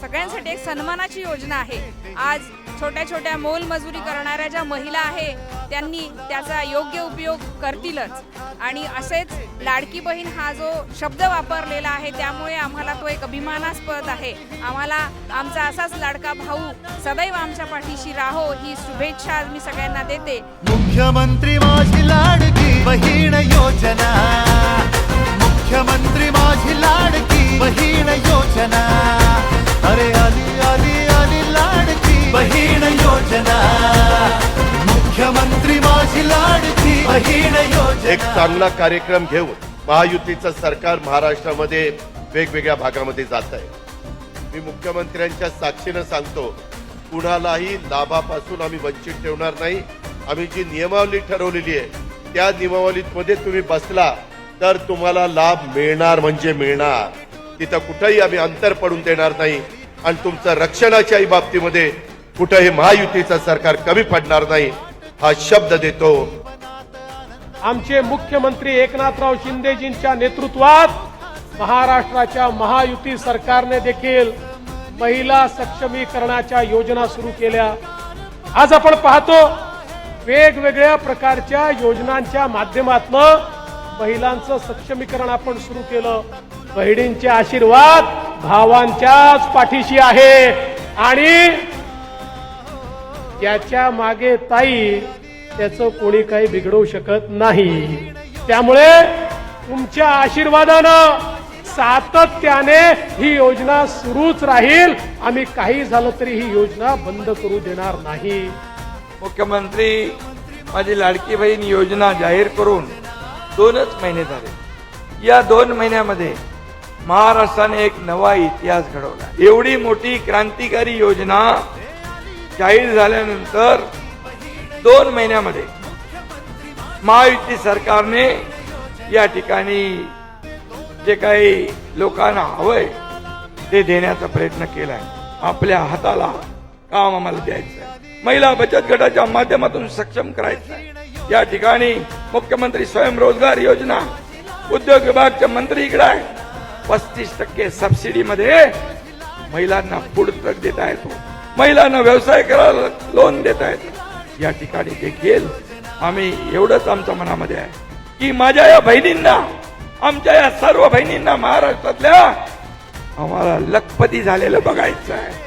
सगळ्यांसाठी एक सन्मानाची योजना आहे. आज छोट्या छोट्या मोलमजुरी करणाऱ्या ज्या महिला आहे त्यांनी त्याचा योग्य उपयोग करतीलच. आणि असेच लाडकी बहीण हा जो शब्द वापरलेला आहे त्यामुळे आम्हाला तो एक अभिमानास्पद आहे. आम्हाला आमचा असाच लाडका भाऊ सदैव आमच्या पाठीशी राहो ही शुभेच्छा मी सगळ्यांना देते. मुख्यमंत्री माझी लाडकी बहीण योजना. मुख्यमंत्री माझी लाडकी एक चांगला कार्यक्रम घेऊन महायुतीचं सरकार महाराष्ट्रामध्ये वेगवेगळ्या भागामध्ये जात आहे. मी मुख्यमंत्र्यांच्या साक्षीनं सांगतो कुणालाही लाभापासून आम्ही वंचित ठेवणार नाही. आम्ही जी नियमावली ठरवलेली आहे त्या नियमावलीमध्ये तुम्ही बसला तर तुम्हाला लाभ मिळणार म्हणजे मिळणार. तिथं कुठंही आम्ही अंतर पडून देणार नाही आणि तुमचं रक्षणाच्याही बाबतीमध्ये कुठंही महायुतीचं सरकार कमी पडणार नाही हा शब्द देतो. आमचे मुख्यमंत्री एकनाथराव शिंदेजींच्या नेतृत्वात महाराष्ट्राच्या महायुती सरकारने देखील महिला सक्षमीकरणाच्या योजना सुरू केल्या. आज आपण पाहतो वेगवेगळ्या प्रकारच्या योजनांच्या माध्यमातून महिलांचं सक्षमीकरण आपण सुरू केलं. बहिणींचे आशीर्वाद भावांच्याच पाठीशी आहे. आणि त्याच्यामागे ताई त्याचं कोणी काही बिघडवू शकत नाही. त्यामुळे तुमच्या आशीर्वादानं सातत्याने ही योजना सुरूच राहील. आम्ही काही झालं तरी ही योजना बंद करू देणार नाही. मुख्यमंत्री माझी लाडकी बहीण योजना जाहीर करून दोनच महिने झाले. या दोन महिन्यामध्ये महाराष्ट्राने एक नवा इतिहास घडवला. एवढी मोठी क्रांतिकारी योजना जाहीर झाल्यानंतर दोन महिन्यामध्ये महायुती सरकारने या ठिकाणी जे काही लोकांना हवंय ते देण्याचा प्रयत्न केलाय. आपल्या हाताला काम आम्हाला द्यायचं आहे महिला बचत गटाच्या माध्यमातून सक्षम करायचं आहे या ठिकाणी मुख्यमंत्री स्वयंरोजगार योजना उद्योग विभागचे मंत्री इकडे आहे. पस्तीस टक्के सबसिडीमध्ये महिलांना फूड ट्रक देता येतो. महिलांना व्यवसाय करायला लोन देता येतो. या ठिकाणी देखील आम्ही एवढंच आमच्या मनामध्ये आहे की माझ्या या बहिणींना आमच्या या सर्व बहिणींना महाराष्ट्रातल्या आम्हाला लखपती झालेलं बघायचं आहे